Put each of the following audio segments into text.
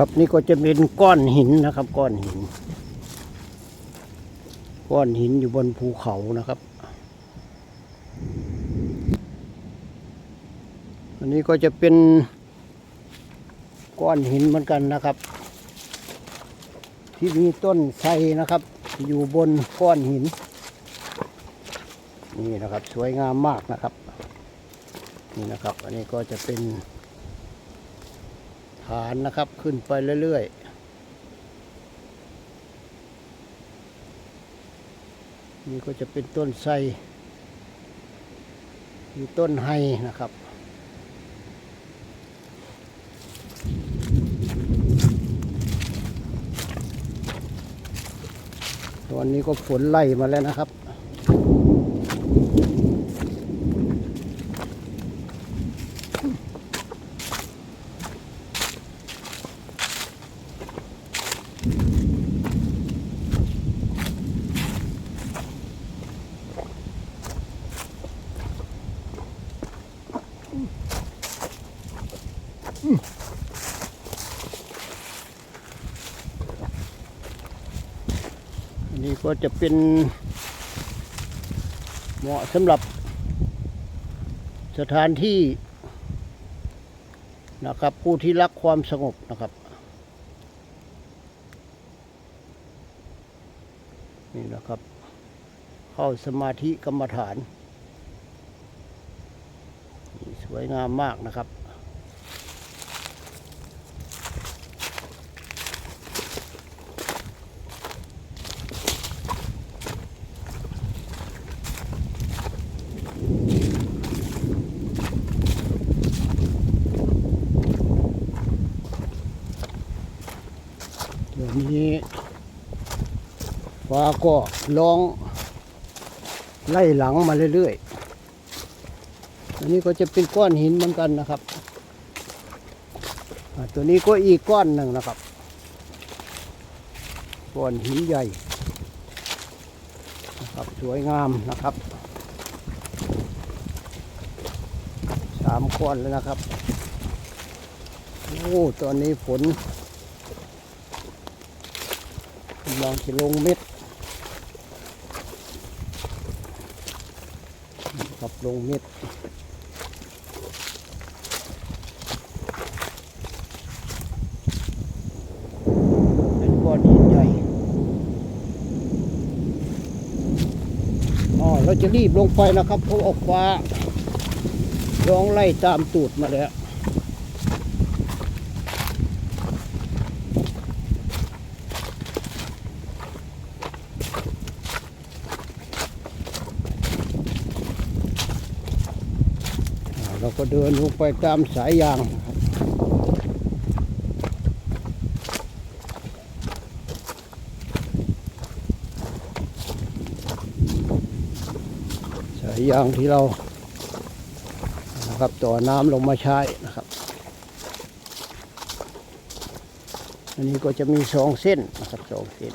ครับนี่ก็จะเป็นก้อนหินนะครับ ก้อนหิน ก้อนหินอยู่บนภูเขานะครับ อันนี้ก็จะเป็นก้อนหินเหมือนกันนะครับ ที่มีต้นไทรนะครับ อยู่บนก้อนหิน นี่นะครับ สวยงามมากนะครับ นี่นะครับ อันนี้ก็จะเป็น ฐานนะครับ ขึ้นไปเรื่อยๆ นี่ก็จะเป็นต้นไทรมีต้นไฮนะครับตอนนี้ก็ฝนไล่มาแล้วนะครับ นนี้ก็จะเป็นเหมาะสำหรับสถานที่นะครับ ผู้ที่รักความสงบนะครับ นี่นะครับ เข้าสมาธิกรรมฐานนี่สวยงามมากนะครับ นี้ ฟ้าก็ร้องไล่หลังมาเรื่อยๆ อันนี้ก็จะเป็นก้อนหินเหมือนกันนะครับ ตัวนี้ก็อีกก้อนหนึ่งนะครับ ก้อนหินใหญ่นะครับสวยงามนะครับสามก้อนแล้วนะครับ โอ้ ตอนนี้ฝน กำลังจะลงเม็ดครับลงเม็ดเป็นก้อนใหญ่อ๋อเราจะรีบลงไปนะครับเพราะออกฟ้าร้องไล่ตามตูดมาแล้ว เราก็เดินลงไปตามสายยางครับสายยางที่เรานะครับต่อน้ำลงมาใช้นะครับ อันนี้ก็จะมีสองเส้นนะครับสองเส้น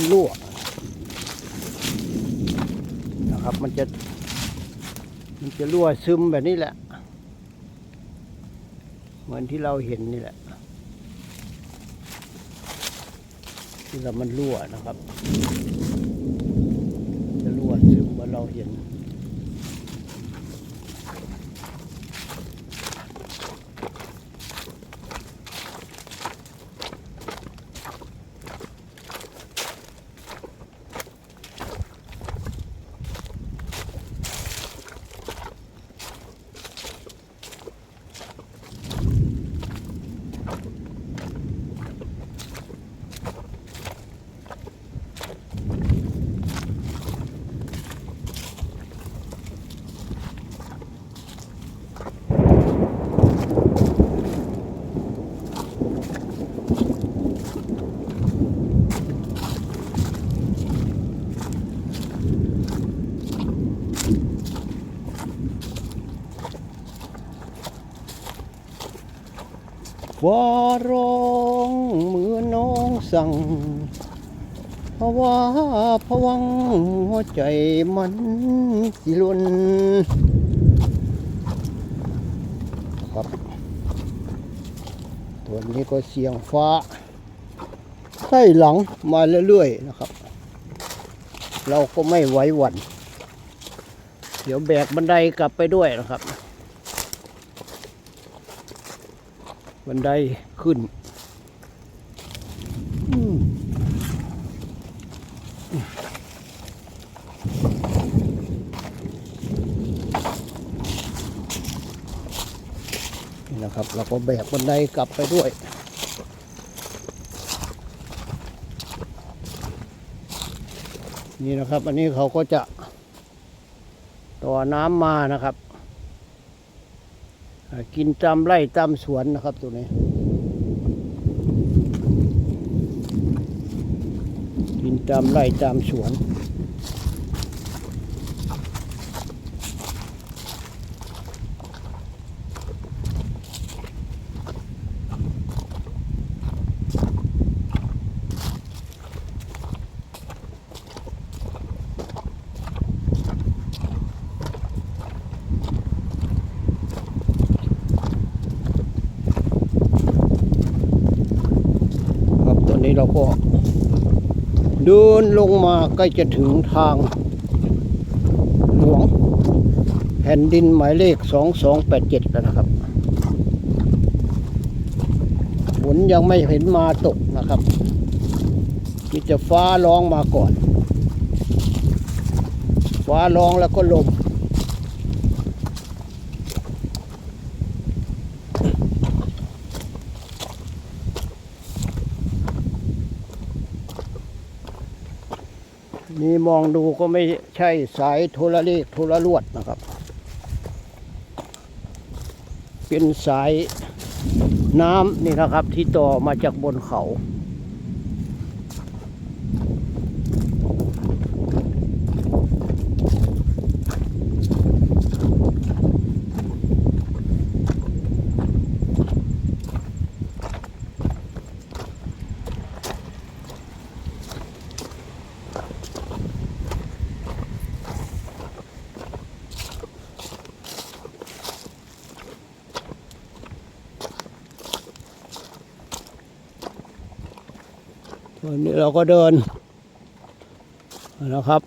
ำรั่วนะครับ มันจะ มันจะรั่วซึมแบบนี้แหละ เหมือนที่เราเห็นนี่แหละที่เรามันรั่วนะครับ จะรั่วซึมเหมือนเราเห็น ฟ้าร้องเหมือนน้องสั่งเพราะว่าพวังหัวใจมันสิลนครับ ตัวนี้ก็เสียงฟ้าไส้หลังมาเรื่อยๆนะครับ เราก็ไม่ไหวหวั่นเดี๋ยวแบกบันไดกลับไปด้วยนะครับ บันไดขึ้นนี่นะครับเราก็แบกบันไดกลับไปด้วยนี่นะครับ อันนี้เขาก็จะต่อน้ำมานะครับ กินตามไร่ตามสวนนะครับตัวนี้ กินตามไร่ตามสวน เราก็เดินลงมาใกล้จะถึงทางหลวงแผ่นดินหมายเลข 2287 แล้วนะครับฝนยังไม่เห็นมาตกนะครับมีแต่ฟ้าร้องมาก่อน ฟ้าร้องแล้วก็ลม นี่มองดูก็ไม่ใช่สายโทรเลขโทรลวดนะครับ เป็นสายน้ำนี่นะครับที่ต่อมาจากบนเขา ตอนนี้เราก็เดินนะครับ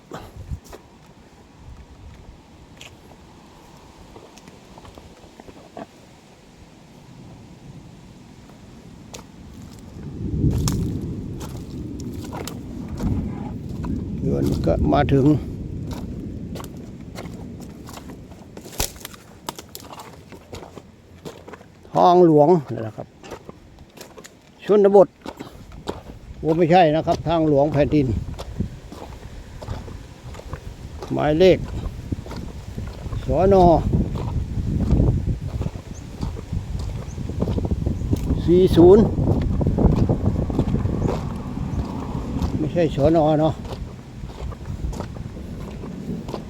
เดินก็มาถึงห้องหลวงนะครับ ชนบท โอ้ไม่ใช่นะครับ ทางหลวงแผ่นดิน หมายเลข สอนอสี่ศูนย์ไม่ใช่สอนอเนาะ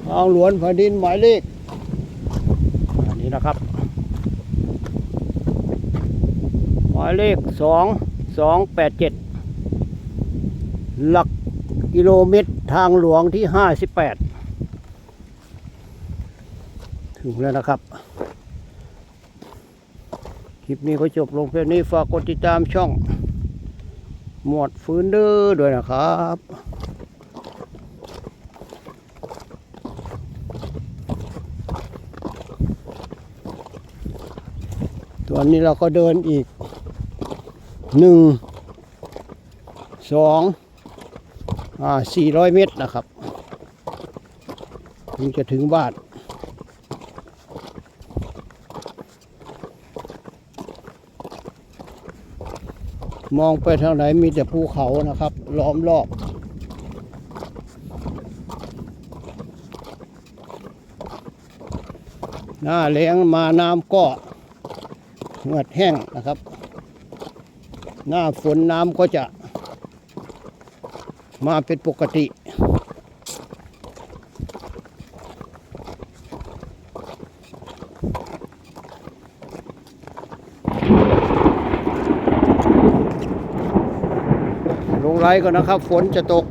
ทางหลวงแผ่นดินหมายเลข อันนี้นะครับ หมายเลขสองสองแปดเจ็ด หลักกิโลเมตรทางหลวงที่ห้าสิบแปดถึงแล้วนะครับ คลิปนี้ก็จบลงเพียงนี้ฝากกดติดตามช่อง หมวดฟื้นเด้อด้วยนะครับตอนนี้เราก็เดินอีกหนึ่งสอง อ่าสี่ร้อยเมตรนะครับ ถึงจะถึงบ้านมองไปทางไหนมีแต่ภูเขานะครับ ล้อมรอบ หน้าแล้งมาน้ำก็เหือดแห้งนะครับ หน้าฝนน้ำก็จะ มาเป็นปกติลงไรก่อนนะครับ ฝนจะตก